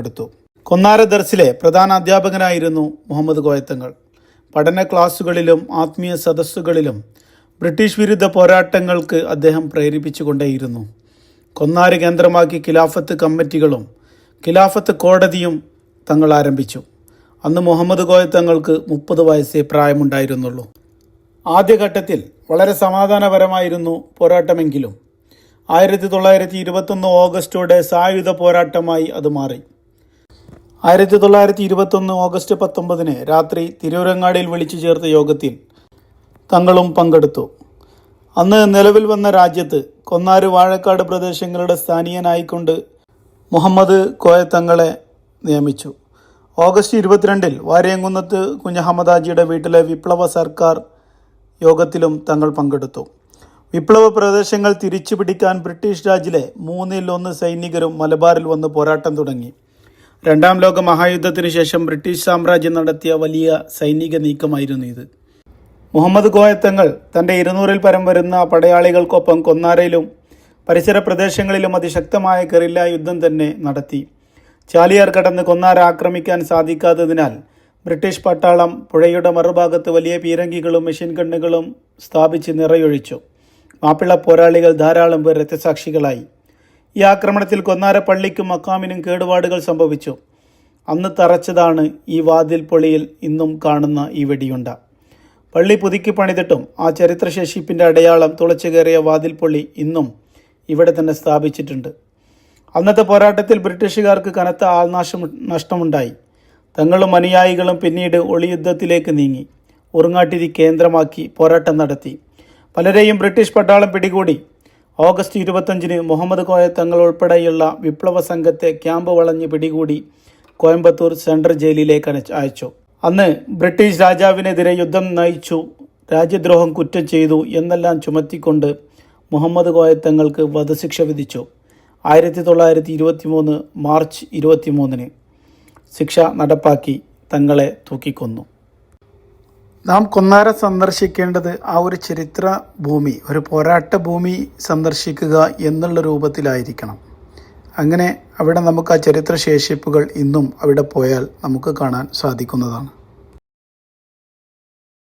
എടുത്തു കൊന്നാര ദർസിലെ പ്രധാന അധ്യാപകനായിരുന്നു മുഹമ്മദ് കോയത്തങ്ങൾ. പഠന ക്ലാസ്സുകളിലും ആത്മീയ സദസ്സുകളിലും ബ്രിട്ടീഷ് വിരുദ്ധ പോരാട്ടങ്ങൾക്ക് അദ്ദേഹം പ്രേരിപ്പിച്ചുകൊണ്ടേയിരുന്നു. കൊന്നാര് കേന്ദ്രമാക്കി ഖിലാഫത്ത് കമ്മിറ്റികളും ഖിലാഫത്ത് കോടതിയും തങ്ങൾ ആരംഭിച്ചു. അന്ന് മുഹമ്മദ് കോയത്തങ്ങൾക്ക് മുപ്പത് വയസ്സേ പ്രായമുണ്ടായിരുന്നുള്ളൂ. ആദ്യഘട്ടത്തിൽ വളരെ സമാധാനപരമായിരുന്നു പോരാട്ടമെങ്കിലും. ആയിരത്തി തൊള്ളായിരത്തി ഇരുപത്തൊന്ന് ഓഗസ്റ്റോടെ സായുധ പോരാട്ടമായി അത് മാറി. ആയിരത്തി തൊള്ളായിരത്തി ഇരുപത്തൊന്ന് ഓഗസ്റ്റ് പത്തൊമ്പതിന് രാത്രി തിരൂരങ്ങാടിയിൽ വിളിച്ചു ചേർത്ത യോഗത്തിൽ തങ്ങളും പങ്കെടുത്തു. അന്ന് നിലവിൽ വന്ന രാജ്യത്ത് കൊന്നാര് വാഴക്കാട് പ്രദേശങ്ങളുടെ സ്ഥാനീയനായിക്കൊണ്ട് മുഹമ്മദ് കോയ തങ്ങളെ നിയമിച്ചു. ഓഗസ്റ്റ് ഇരുപത്തിരണ്ടിൽ വാര്യംകുന്നത്ത് കുഞ്ഞഹമ്മദാജിയുടെ വീട്ടിലെ വിപ്ലവ സർക്കാർ യോഗത്തിലും തങ്ങൾ പങ്കെടുത്തു. വിപ്ലവ പ്രദേശങ്ങൾ തിരിച്ചു ബ്രിട്ടീഷ് രാജിലെ മൂന്നിൽ ഒന്ന് സൈനികരും മലബാറിൽ വന്ന് പോരാട്ടം തുടങ്ങി. രണ്ടാം ലോക മഹായുദ്ധത്തിന് ശേഷം ബ്രിട്ടീഷ് സാമ്രാജ്യം നടത്തിയ വലിയ സൈനിക നീക്കമായിരുന്നു ഇത്. മുഹമ്മദ് കോയത്തങ്ങൾ തന്റെ ഇരുന്നൂറിൽ പരം വരുന്ന പടയാളികൾക്കൊപ്പം കൊന്നാരയിലും പരിസര പ്രദേശങ്ങളിലും അതിശക്തമായ ഗറില്ല യുദ്ധം തന്നെ നടത്തി. ചാലിയാർ കടന്ന് കൊന്നാര ആക്രമിക്കാൻ സാധിക്കാത്തതിനാൽ ബ്രിട്ടീഷ് പട്ടാളം പുഴയുടെ മറുഭാഗത്ത് വലിയ പീരങ്കികളും മെഷീൻ ഗണ്ണുകളും സ്ഥാപിച്ച് നിറയൊഴിച്ചു. മാപ്പിള പോരാളികൾ ധാരാളം പേർ രക്തസാക്ഷികളായി. ഈ ആക്രമണത്തിൽ കൊന്നാര പള്ളിക്കും മക്കാമിനും കേടുപാടുകൾ സംഭവിച്ചു. അന്ന് തറച്ചതാണ് ഈ വാതിൽ പൊളിയിൽ ഇന്നും കാണുന്ന ഈ വെടിയുണ്ട. പള്ളി പുതുക്കി പണിതിട്ടും ആ ചരിത്രശേഷിപ്പിന്റെ അടയാളം തുളച്ചു കയറിയ വാതിൽ പൊള്ളി ഇന്നും ഇവിടെ തന്നെ സ്ഥാപിച്ചിട്ടുണ്ട്. അന്നത്തെ പോരാട്ടത്തിൽ ബ്രിട്ടീഷുകാർക്ക് കനത്ത ആൾനാശം നഷ്ടമുണ്ടായി. തങ്ങളും അനുയായികളും പിന്നീട് ഒളിയുദ്ധത്തിലേക്ക് നീങ്ങി. ഉറുങ്ങാട്ടിരി കേന്ദ്രമാക്കി പോരാട്ടം നടത്തി. പലരെയും ബ്രിട്ടീഷ് പട്ടാളം പിടികൂടി. ഓഗസ്റ്റ് ഇരുപത്തഞ്ചിന് മുഹമ്മദ് കോയ തങ്ങൾ ഉൾപ്പെടെയുള്ള വിപ്ലവ സംഘത്തെ ക്യാമ്പ് വളഞ്ഞ് പിടികൂടി കോയമ്പത്തൂർ സെൻട്രൽ ജയിലിലേക്ക് അയച്ചു. അന്ന് ബ്രിട്ടീഷ് രാജാവിനെതിരെ യുദ്ധം നയിച്ചു രാജ്യദ്രോഹം കുറ്റം ചെയ്തു എന്നെല്ലാം ചുമത്തിക്കൊണ്ട് മുഹമ്മദ് കോയ തങ്ങൾക്ക് വധശിക്ഷ വിധിച്ചു. ആയിരത്തി തൊള്ളായിരത്തി ഇരുപത്തി മൂന്ന് മാർച്ച് ഇരുപത്തി മൂന്നിന് ശിക്ഷ നടപ്പാക്കി തങ്ങളെ തൂക്കിക്കൊന്നു. നാം കൊന്നാര സന്ദർശിക്കേണ്ടത് ആ ഒരു ചരിത്ര ഭൂമി ഒരു പോരാട്ട ഭൂമി സന്ദർശിക്കുക എന്നുള്ള രൂപത്തിലായിരിക്കണം. അങ്ങനെ അവിടെ നമുക്ക് ആ ചരിത്ര ശേഷിപ്പുകൾ ഇന്നും അവിടെ പോയാൽ നമുക്ക് കാണാൻ സാധിക്കുന്നതാണ്.